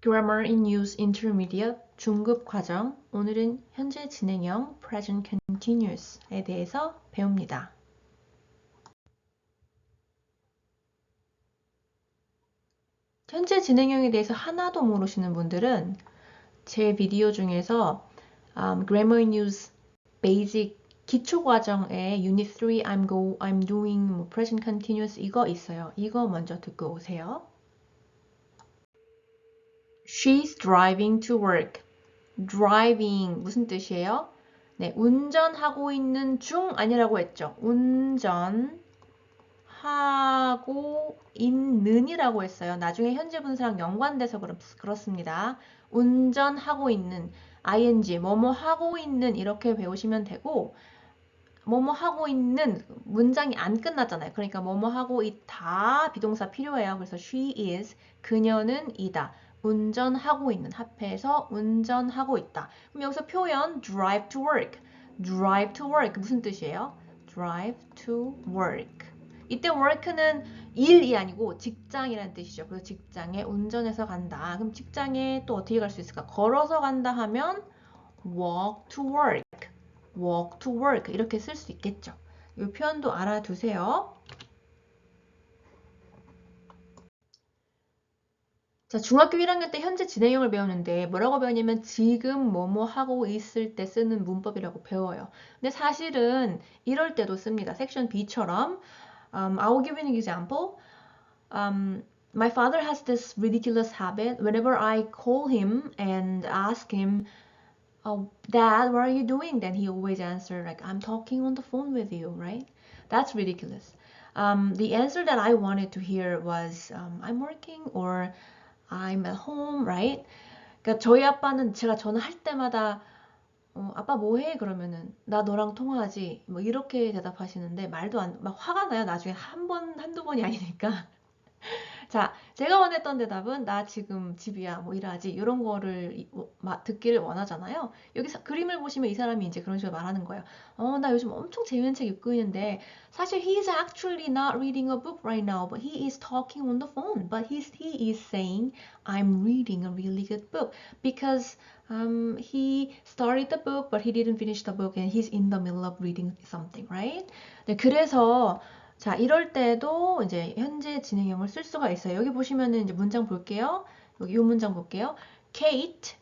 Grammar in Use Intermediate 중급 과정. 오늘은 현재 진행형 Present Continuous에 대해서 배웁니다. 현재 진행형에 대해서 하나도 모르시는 분들은 제 비디오 중에서 um, Grammar in Use Basic 기초 과정에 Unit 3 I'm go I'm doing 뭐 present continuous 이거 있어요. 이거 먼저 듣고 오세요. She's driving to work. driving 무슨 뜻이에요? 네, 운전하고 있는 중 아니라고 했죠. 운전하고 있는이라고 했어요. 나중에 현재 분사랑 연관돼서 그렇습니다. 운전하고 있는 ing 뭐뭐 하고 있는 이렇게 배우시면 되고 뭐뭐 하고 있는 문장이 안 끝났잖아요. 그러니까 뭐뭐 하고 있다 비동사 필요해요. 그래서 she is 그녀는 이다. 운전하고 있는 합해서 운전하고 있다. 그럼 여기서 표현 drive to work. drive to work 무슨 뜻이에요? drive to work. 이때 work는 일이 아니고 직장이라는 뜻이죠. 그래서 직장에 운전해서 간다. 그럼 직장에 또 어떻게 갈 수 있을까? 걸어서 간다 하면 walk to work. walk to work 이렇게 쓸 수 있겠죠. 이 표현도 알아두세요. 자, 중학교 1학년 때 현재 진행형을 배우는데 뭐라고 배웠냐면 지금 뭐뭐 하고 있을 때 쓰는 문법이라고 배워요. 근데 사실은 이럴 때도 씁니다. 섹션 B처럼 um, I will give you an example. Um, my father has this ridiculous habit. Whenever I call him and ask him, oh, Dad, what are you doing? Then he always answer like, I'm talking on the phone with you, right? That's ridiculous. Um, the answer that I wanted to hear was, um, I'm working or I'm at home, right? 그러니까 저희 아빠는 제가 전화할 때마다 어, 아빠 뭐해? 그러면은 나 너랑 통화하지. 뭐 이렇게 대답하시는데 말도 안 막 화가 나요. 나중에 한 번, 한두 번이 아니니까. 자, 제가 원했던 대답은 나 지금 집이야, 뭐 일하지, 이런 거를 듣기를 원하잖아요. 여기 서 그림을 보시면 이 사람이 이제 그런 식으로 말하는 거예요. 어, 나 요즘 엄청 재밌는 책 읽고 있는데 사실 he is actually not reading a book right now, but he is talking on the phone. But he's, he is saying I'm reading a really good book because um, he started the book, but he didn't finish the book, and he's in the middle of reading something, right? 네, 그래서 자, 이럴 때도 이제 현재 진행형을 쓸 수가 있어요. 여기 보시면은 이제 문장 볼게요. 여기 이 문장 볼게요. Kate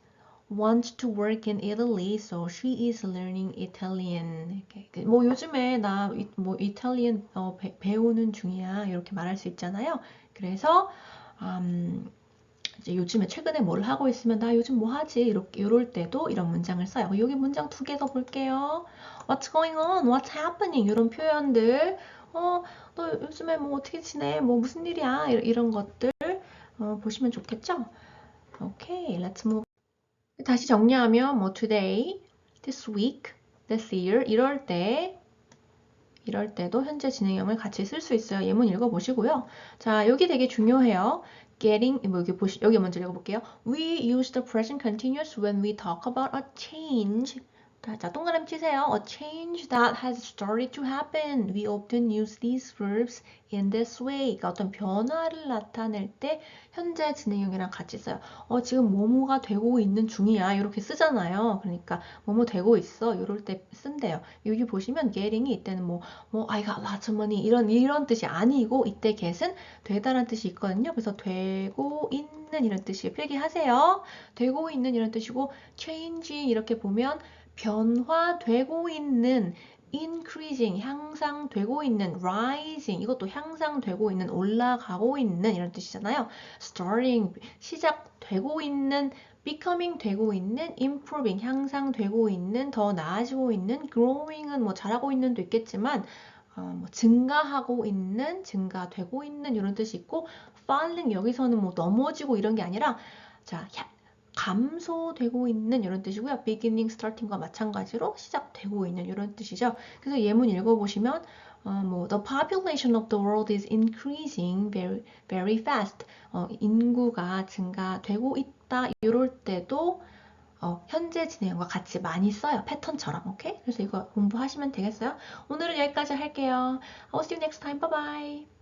wants to work in Italy, so she is learning Italian. 이렇게. 뭐 요즘에 나 뭐 이탈리안 어, 배, 배우는 중이야. 이렇게 말할 수 있잖아요. 그래서 음, 이제 요즘에 최근에 뭘 하고 있으면 나 요즘 뭐 하지? 이렇게 이럴 때도 이런 문장을 써요. 여기 문장 두 개 더 볼게요. What's going on? What's happening? 이런 표현들 어, 너 요즘에 뭐 어떻게 지내? 뭐 무슨 일이야? 이런 것들 어, 보시면 좋겠죠? 오케이, let's move. 다시 정리하면 뭐 today, this week, this year 이럴 때 이럴 때도 현재 진행형을 같이 쓸 수 있어요. 예문 읽어보시고요. 자, 여기 되게 중요해요. getting 뭐 여기 보시 여기 먼저 읽어볼게요. We use the present continuous when we talk about a change 자, 동그라미 치세요. A change that has started to happen. We often use these verbs in this way. 그러니까 어떤 변화를 나타낼 때 현재 진행형이랑 같이 써요. 어, 지금 뭐뭐가 되고 있는 중이야. 이렇게 쓰잖아요. 그러니까 뭐뭐 되고 있어. 이럴 때 쓴대요. 여기 보시면 getting이 이때는 뭐, 뭐 I got lots of money 이런 이런 뜻이 아니고 이때 get은 되다라는 뜻이 있거든요. 그래서 되고 있는 이런 뜻이 필기하세요. 되고 있는 이런 뜻이고 change 이렇게 보면 변화되고 있는 increasing 향상되고 있는 rising 이것도 향상되고 있는 올라가고 있는 이런 뜻이잖아요. starting 시작되고 있는 becoming 되고 있는 improving 향상되고 있는 더 나아지고 있는 growing은 뭐 잘하고 있는도 있겠지만 어, 뭐 증가하고 있는 증가되고 있는 이런 뜻이 있고 falling 여기서는 뭐 넘어지고 이런 게 아니라 자 감소되고 있는 이런 뜻이고요. beginning, starting과 마찬가지로 시작되고 있는 이런 뜻이죠. 그래서 예문 읽어보시면 어, 뭐 the population of the world is increasing very very fast. 어, 인구가 증가되고 있다. 이럴 때도 어, 현재 진행과 같이 많이 써요. 패턴처럼. 오케이? 그래서 이거 공부하시면 되겠어요. 오늘은 여기까지 할게요. I'll see you next time. Bye bye.